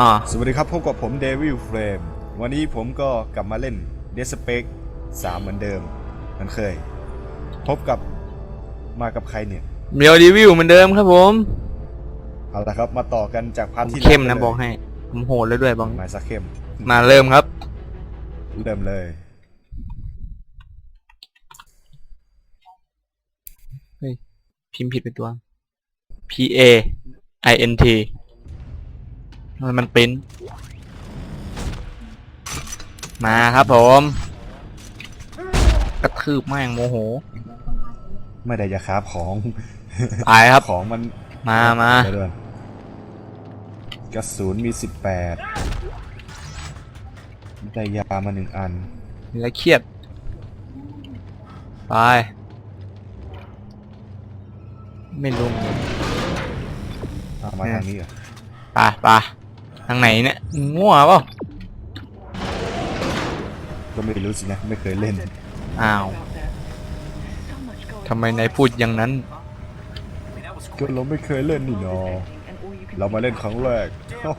อ่าสวัสดีครับพบกับผมเดวิลเฟรมวันนี้ผมก็กลับมาเล่น d e s p e c 3เหมือนเดิมเหมันเคย พบกับมากับใครเนี่ยเมียวรีวิวเหมือนเดิมครับผมเอาละครับ มาต่อกันจากพาร์ทที่เข้มนะแล้วบอกให้ ผมโหดแล้วด้วยบอกมาซะเข้มมาเริ่มครับ เริ่มเลย พิมพ์ผิดไปตัว P A I N T ทำไมมันปริ้นมาครับผม กระทืบแม่งโมโห ไม่ได้จะคาบของ ตายครับ ของมันมามาเดี๋ยวเดี๋ยวกระสุนมี18ได้ยามาหนึ่งอันแล้วเครียด ไป ไม่รู้เหมือนกันเอามาทางนี้เหรอ ไปไป ทางไหนเนี่ยมั่วเปล่าก็ไม่รู้สินะ ไม่เคยเล่น อ้าวทำไมนายพูดอย่างนั้น ก็เราไม่เคยเล่นนี่เนาะเรามาเล่นครั้งแรกฮอ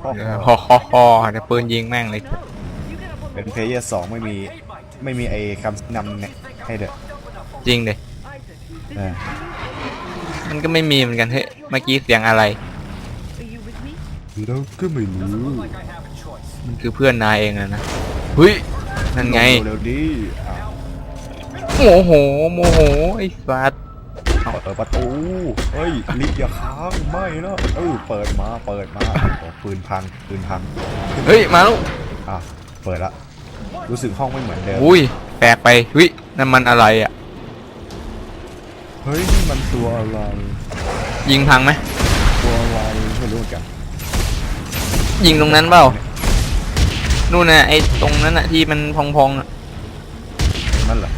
ฮอฮอเดี๋ยวปืนยิงแม่งเลย เป็นเพลเยอร์สองไม่มีไม่มีไอ้คำนำเนี่ยให้เด้อจริงเลยเออมันก็ไม่มีเหมือนกันเฮ้ยเมื่อกี้เสียงอะไร เราก็ไม่รู้ มันคือเพื่อนนายเองอะนะเฮ้ยนั่นไง เร็วๆดิอ้าวโมโห โมโห ไอ้สัสเปิดประตู เฮ้ยลิฟต์อย่าค้างไม่นะเออเปิดมาเปิดมาโอ้ปืนพังปืนพังเฮ้ย มาแล้วอะเปิดละ รู้สึกห้องไม่เหมือนเดิมอุ้ยแปลกไปเฮ้ยนั่นมันอะไรอะ เฮ้ยนี่มันตัวอะไร ยิงพังไหมตัวอะไรไม่รู้เหมือนกัน ยิงตรงนั้นเปล่า นู่นน่ะไอ้ตรงนั้นน่ะที่มันพองๆอะนั่นเหรอ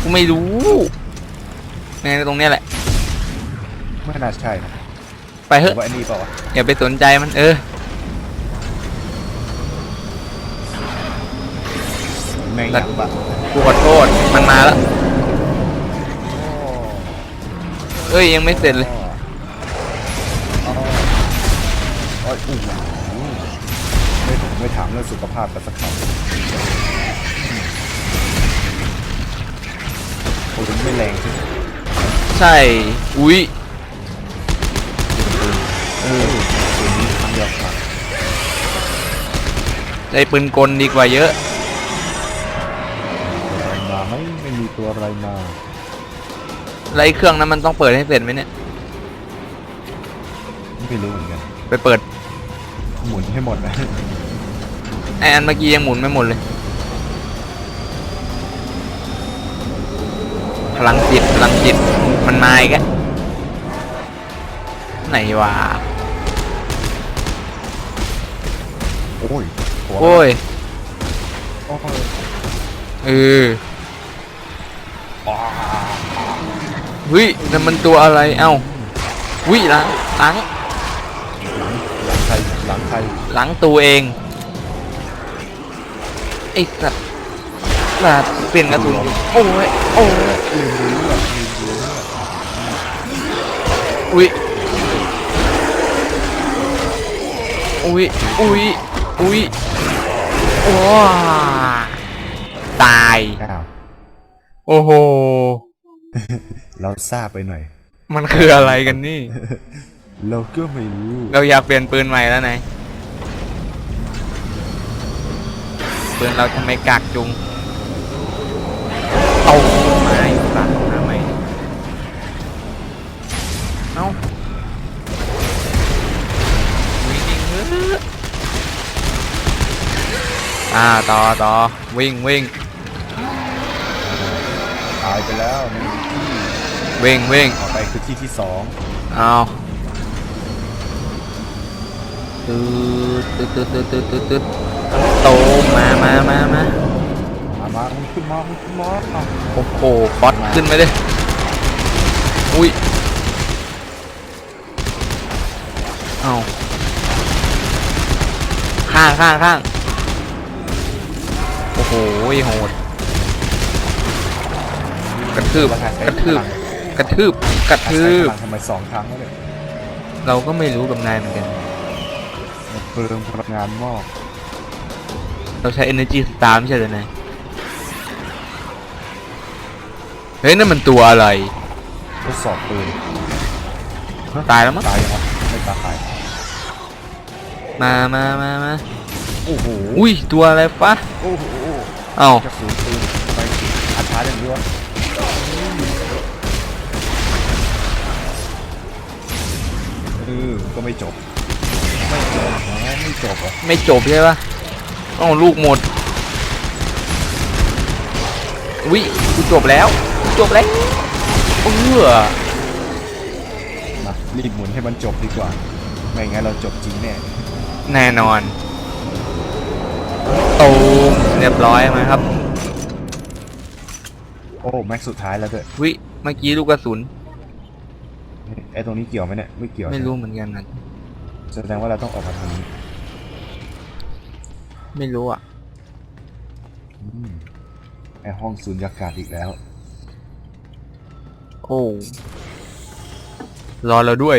กูไม่รู้ในตรงเนี้ยแหละ ไม่น่าใช่นะไปหเถรืออะว่าไอ้นี่เปล่าวะอย่าไปสนใจมันเออ แมงหยังปะกูขอโทษ มันมาแล้ว เอ้ยยังไม่เสร็จเลยอ๋ออ๋ออู้หูไม่ ไม่ถามเรื่องสุขภาพกันสักคำโอ้ยไม่แรงใช่ไหมใช่ อุ้ยเออปืนนี้ครั้งเดียวครับได้ปืนกลดีกว่าเยอะ ตัวอะไรมาไหมไม่มีตัวอะไรมา ไรเครื่องนั้นมันต้องเปิดให้เสร็จไหมเนี่ย ไม่รู้เหมือนกัน ไปเปิด หมุนให้หมดนะ ไออันเมื่อกี้ยังหมุนไม่หมดเลย พลังจิตพลังจิตมันมาอีกแล้วไหนวะโอ้ยหัวโอ้ยโอ้ยเออเฮ้ยนั่นมันตัวอะไรเอ้าวิหลังหลังหลังใครหลังใครหลังตัวเอง ไอ้สัตว์สัตว์เปลี่ยนกระสุนอยู่โอ้ยโอ้ยลืมดูเลือดลืมดูเลือดอุ้ยอุ้ยอุ้ยอุ้ยว้าตาย อ้าวโอ้โห เราทราบไปหน่อย มันคืออะไรกันนี่ เราก็ไม่รู้ เราอยากเปลี่ยนปืนใหม่แล้วนาย ปืนเราทำไมกากจุงเอาไม่สัตว์ทำไมเอ้าวิ่งวิ่งเฮ้ออ่าต่อต่อวิ่งวิ่งตายไปแล้วนี่วิ่งวิ่งต่อไปคือที่ที่สองเอาตืดตืดตืดตืดตืดตืดตืด โตมามามามามามามึงขึ้นมามึงขึ้นมาอ้าวโอ้โหฟอสขึ้นไปเลยอุ้ยเอาข้างข้างข้างโอ้โหโหดกระทืบราคาใช้กระทืบพลังกระทืบกระทืใช้บพลังทำไมสองครั้งแล้วเนี่ยเราก็ไม่รู้กับนายเหมือนกันโอ้โหเพลิงพลังงานมอก เราใช้ energy star ไม่ใช่เหรอนายเฮ้ยนั่นมันตัวอะไร ทดสอบปืนตายแล้วมั้งตายยังครับไม่ตายมามามามาโอ้โหอุ้ยตัวอะไรฟะโอ้โหเอ้ากระสุนปืนไปอัดท้ายอย่างเดียวเออก็ไม่จบ ไม่จบนะไม่จบอะไม่จบใช่ปะต้ องลูกหมดอุ้ยกูจบแล้วกูจบแล้วเออมารีบหมุนให้มันจบดีกว่า ไม่งั้นเราจบจริงแน่ แน่นอนตูมเรียบร้อยไหมครับ โอ้แม็กสุดท้ายแล้วด้วยวิเมื่อกี้ลูกกระสุนไอ้ตรงนี้เกี่ยวไหมเนี่ย ไม่เกี่ยว ไม่ใช่หรู้เหมือนกันนะแสดงว่าเราต้องออกมาทางนี้ ไม่รู้อะอืมไอห้องสูญญากาศอีกแล้ว โอ้รอเราด้วย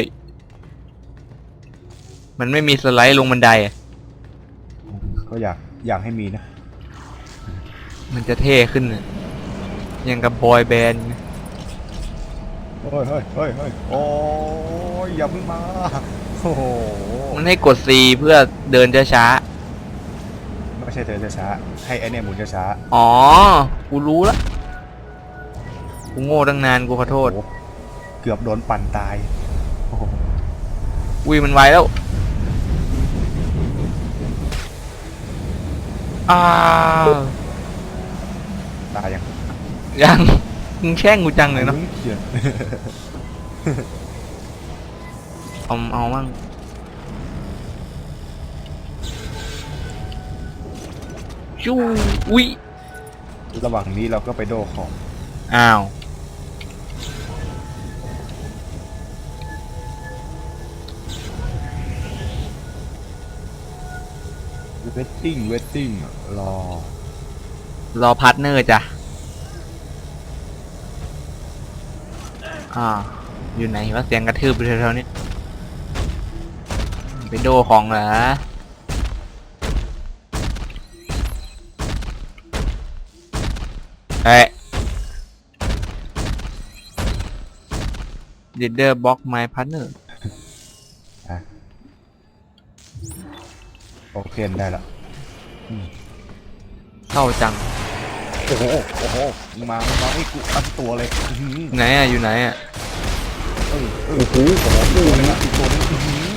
มันไม่มีสไลด์ลงบันไดอะก็อยากอยากให้มีนะ มันจะเท่ขึ้นน่ะยังกับบอยแบนด์ไงเฮ้ยเฮ้ยเฮ้ยเฮ้ยโอ้ยอย่าเพิ่งมา โอ้โห มันให้กด C เพื่อเดินช้าไม่ใช่เธอช้าๆให้ไอเนี่ยหมุนช้าๆอ๋อ กูรู้ละ กูโง่ตั้งนานกูขอๆโทษ โอ้โหเกือบโดนปั่นตายโอ้โหอุ้ยมันไวแล้วอ้าวตายยังยัง มึงแช่งกูจังเลยเนาะเขียน เอาเอามั่ง จู้อุ้ยระหว่างนี้เราก็ไปโดของ อ้าว เวทติ้ง เวทติ้ง รอ รอพาร์ทเนอร์จ้ะ อ่า อยู่ไหนวะเสียงกระทืบอยู่แถวๆนี้ ไปโดของเหรอ เฮ้ย Leader Box My Partner อะโอเคได้ละเข้าจัง โอ้โห โอ้โหมามาไอ้กูตั้งตัวเลยอื้อหือไหนอะ อยู่ไหนอะ เออเออโอ้โหโอ้โหตัวนึงอะอีกตัวนึงอื้อหือ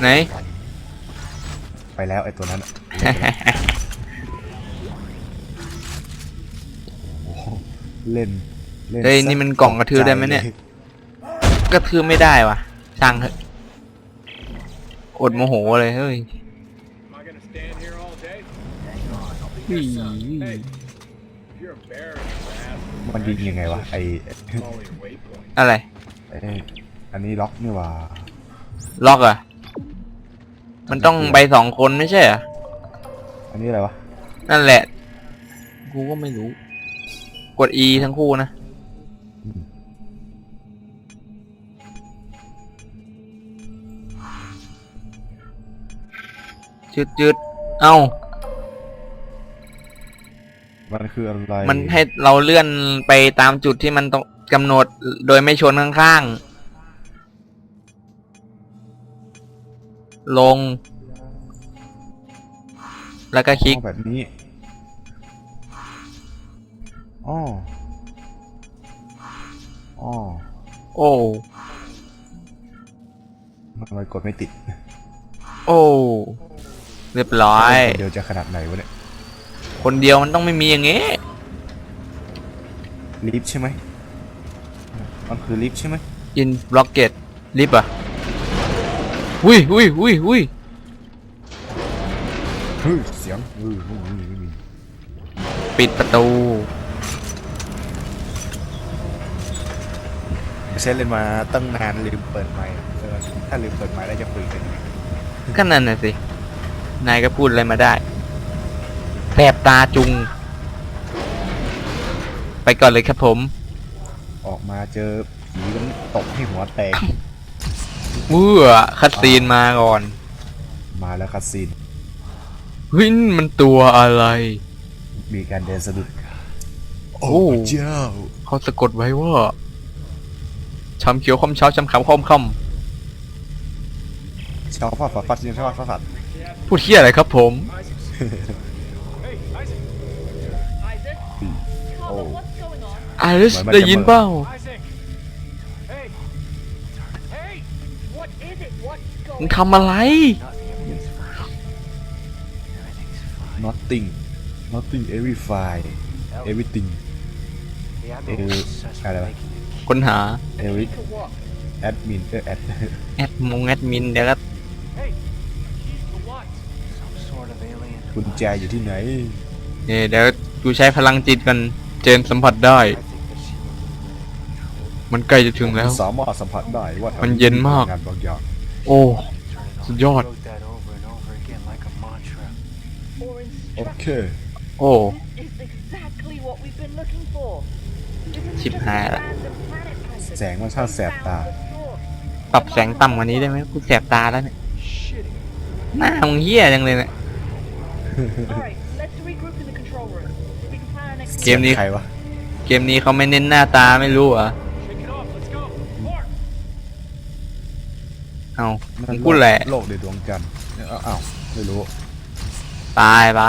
ไหน ไปแล้วไอ้ตัวนั้นอะ เล่นเล่นเฮ้ยนี่มันกล่องกระทืบได้ไหมเนี่ยก็คือไม่ได้วะช่างเถอะอดโมโหเลยเฮ้ย Am I gonna stand here all day? อุ้ย Hey, if you're embarrassed, ass, มันยิงยังไงวะไอ้ call your waypoint. อะไรไอ้อันนี้ล็อกนี่หว่าล็อกเหรอะมันต้องไปสองคนไม่ใช่เหรออันนี้อะไรวะนั่นแหละ กูก็ไม่รู้ กด E ทั้งคู่นะอืมจืดจืดเอ้า มันคืออะไรมันให้เราเลื่อนไปตามจุดที่มันต้องกำหนดโดยไม่ชนข้างๆ ลง แล้วก็คลิกอ๋อแบบนี้ อ๋ออ๋อโอ้ทำไมกดไม่ติดโอ้ เรียบร้อย เดี๋ยวจะขนาดไหนวะเนี่ย คนเดียวมันต้องไม่มีอย่างงี้ลิฟต์ใช่ไหมมันคือลิฟต์ใช่ไหมอินบล็อกเกตลิฟต์อะอุ้ยอุ้ยอุ้ยอุ้ยเฮ้ยเสียงเออไม่มีไม่มีปิดประตู เซนเล่นมาตั้งนานลืมเปิดไมค์เออถ้าลืมเปิดไมค์แล้วจะคุยกันยังไงก็นั่นน่ะสิ นายก็พูดอะไรมาได้แสบตาจุง ไปก่อนเลยครับผม ออกมาเจอผีมันตกให้หัวแตก เมื่อคัดซีนมาก่อนอมาแล้วคัสซีนเฮ้ยนี่มันตัวอะไร มีการเดินสะดุดโอ้พระเจ้า เขาสะกดไว้ว่า ช้ำเขียวคอมเช้าช้ำขาวคอมคชาวฟาดฟัดฟัดยังชาวฟาดฟัดำพูดเที่ยอะไรครับผม Hey, Isaac. Isaac? Oh. Carla, what's going on? ไอริสเหมือนมันได้ยินจะเปล่า Isaac. Hey. Hey. What is it? What's มึง going ทำอะไร nothing nothing every fine everything เอออะไรวะ ค้นหา every to what? admin เออ ad แอดมงแอดมินเดี๋ยวก็ Hey. Keys to what? Some sort of alien กุญแจอยู่ที่ไหนเนี่ยเดี๋ยวกูใช้พลังจิตกันเจนสัมผัสได้ I think that she will มันใกล้จะถึงแล้ว สามารถสัมผัสได้ว่ามันเย็นมาก งานบางอย่าง โอ้ turn it on. Good God. Wrote that over and over again like a mantra. Or โอ instruction? เค โอ้ This is exactly what we've been looking for. This is Chip just hại a ạ. random planet compass. แสงมันช่างแสบตา Found the source. ปรับแสงต่ำกว่านี้ได้ไหมกูแสบตาแล้วเนี่ย Shitty. หน้ามึงเหี้ยจังเลยเนี่ย Alright, let's regroup in the control room. We can plan our next เกมนี้ใครวะเกมนี้เขาไม่เน้นหน้าตาไม่รู้เหรอะ Shake it off. Let's go. Mark. เอานั่มึนงพูดแหละ โลกในดวงจันทร์เอ้าอ้าวไม่รู้ ตายไป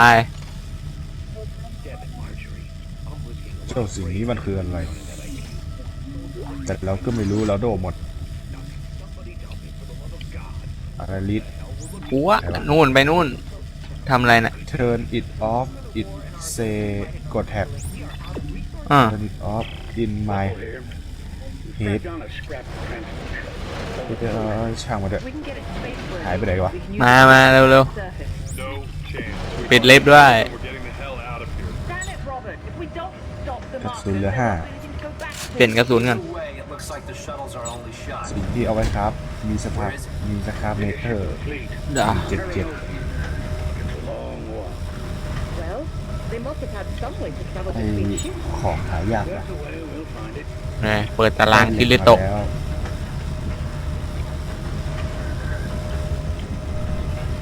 Damn it, Marjorie. I'm risking เจ้าสิ่งนี้มันคืออะไร แต่เราก็ไม่รู้เราโดนหมดอะไรลิสกูว่านู่นไปนู่นทำอะไรน่ะ turn it off it say กดแท็บ อ่า turn it off in my head on a scrap of transport. เออช่างมาเถอะ We can get it space หายไปไหนวะ มามาเร็ว surface. No chance. ๆปิดเล็บด้วย We're getting the hell out of here. Damn it, Robert. If เปลี่ยนกระสุนกัน way, it looks like the shuttle's our only shot. สิ่งที่เอาไว้ครับ มีสภาพมีสครับเมเทอร์ด่าเจ็ดเจ็ด Well, they must have had some way to travel ไอ between ships. ของหายากนะเนี่ยเปิดตารางคิริโตะแล้ว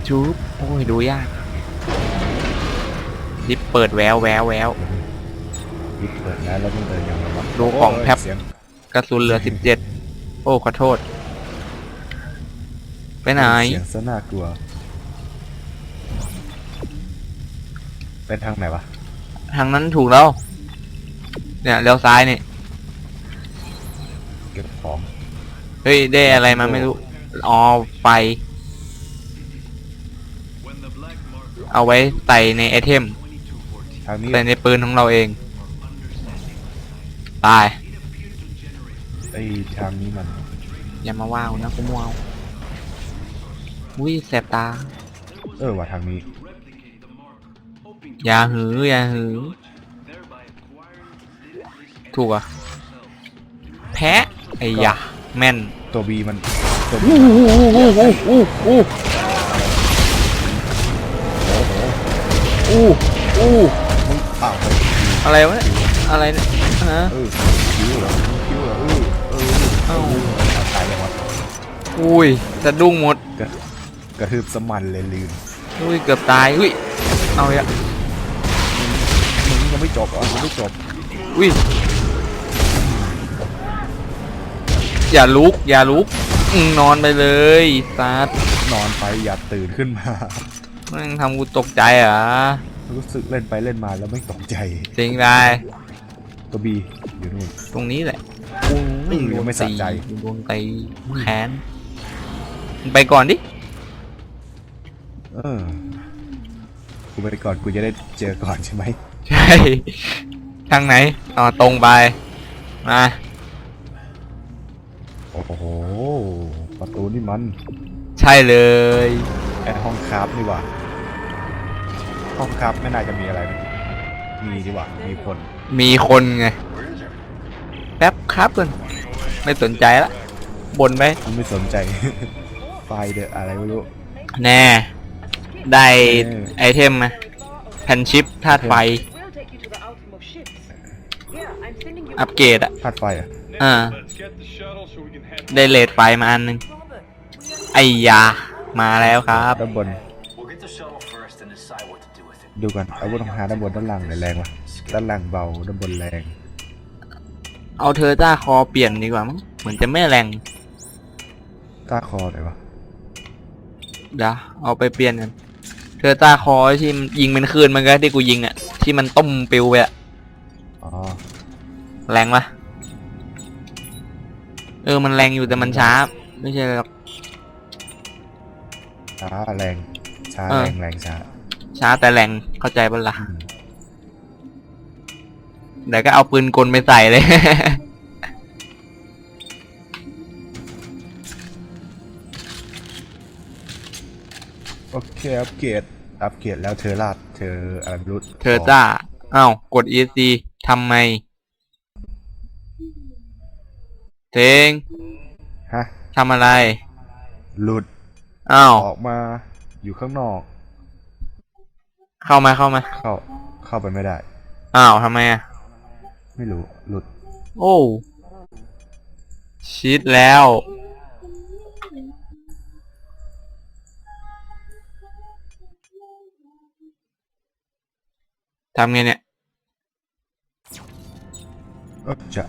จูบโอ้ยดูยากดิฟเปิดแววแววแววปิดเปิดแล้วแล้วต้องเดินอย่างระวัง ดูของแพ็บเสียงกระสุนเหลือสิบเจ็ดโอ้ขอโทษ ไปไหน เสียงซะน่ากลัวไปทางไหนวะ ทางนั้นถูกแล้ว เนี่ยเลี้ยวซ้ายนี่ เก็บของ เฮ้ย ได้อะไรมาไม่รู้ อ๋อไฟ เอาไว้ใส่ในไอเทมทางนี้ ใส่ในปืนของเราเอง ตายไอทางนี้มันอย่ามาว้าวนะกูว้าวอุ้ยแสบตา เออว่าทางนี้อย่าหืออย่าหือ ถูกอะ แพ้ไอ้ยะแม่นตัวบีมันตัวบีอู้อู้อู้อู้อู้อู้มึงอ้าวเฮ้ยอะไรวะเนี่ยอะไรเนี่ย ฮะเออคิวเหรอคิวเหรอเออเออเอ้าตายยังวะอุ้ยสะดุ้งหมดกระกระทืบสมันเลยลืมอุ้ยเกือบตายอุ้ยเอาอย่ามึงยังไม่จบเหรอยังไม่จบอุ้ยอย่าลุกอย่าลุกนอนไปเลยซัดนอนไปอย่าตื่นขึ้นมาแม่งทำกูตกใจเหรอะรู้สึกเล่นไปเล่นมาแล้วไม่ตกใจจริงได้ ตัวบีอยู่นู่น ตรงนี้แหละกูเออยังไม่สะใจดวงตีแขนมึงไปก่อนดิ เออ กูไปก่อนกูจะได้เจอก่อนใช่ไหม ใช่ ทางไหนอ๋อตรงไป มา โอ้โห ประตูนี่มัน ใช่เลยไอห้องคราฟนี่หว่า ห้องคราฟไม่น่าจะมีอะไรนะมีดีกว่า มีคน มีคนไงแป๊บครับกันไม่สนใจละบนไปกูไม่สนใจ ไฟเดอะอะไรไม่รู้ แน่ ได้เออไอเทมมาแผ่นชิปธาตุไฟ We'll take you to the outermost ships. Yeah, I'm sending you. อัปเกรดอะธาตุไฟอะ อ่า Let's get the shuttle so we can head ได้เลดไฟมาอันหนึง Robert, we are ไอ้ยา We'll มาแล้วครับ ด้านบน We'll get the shuttle first and decide what to do with it. ดูกันอาวุธของหาด้านบนด้านล่างไหนแรงวะ ด้านล่างเบาด้านบนแรง เอาเธอจ้าคอเปลี่ยนดีกว่ามั้งเหมือนจะไม่แรงต้าคอไหนวะเดี๋ยวเอาไปเปลี่ยนกันเธอจ้าคอที่มันยิงเป็นคลื่นมันก็ที่กูยิงอะที่มันต้มปิวไปอะอ๋อแรงปะเออมันแรงอยู่แต่มันช้า ไม่ใช่หรอก ช้าแรงช้าเออ แรงแรงช้าช้าแต่แรงเข้าใจปะล่ะอืม เดี๋ยวก็เอาปืนกลไปใส่เลย โอเคอัปเกรดอัปเกรดแล้วเธอลาดเธออะไรไม่รู้เธอจ้าอ้าวกด ESC ทำไมเทงฮะทำอะไร หลุดอ้าวออกมาอยู่ข้างนอก เข้ามาเข้ามา เข้าเข้าไปไม่ได้ อ้าวทำไมอะ ไม่รู้ หลุด โอ้ชิดแล้ว ทำไงเนี่ยเอ้อจะ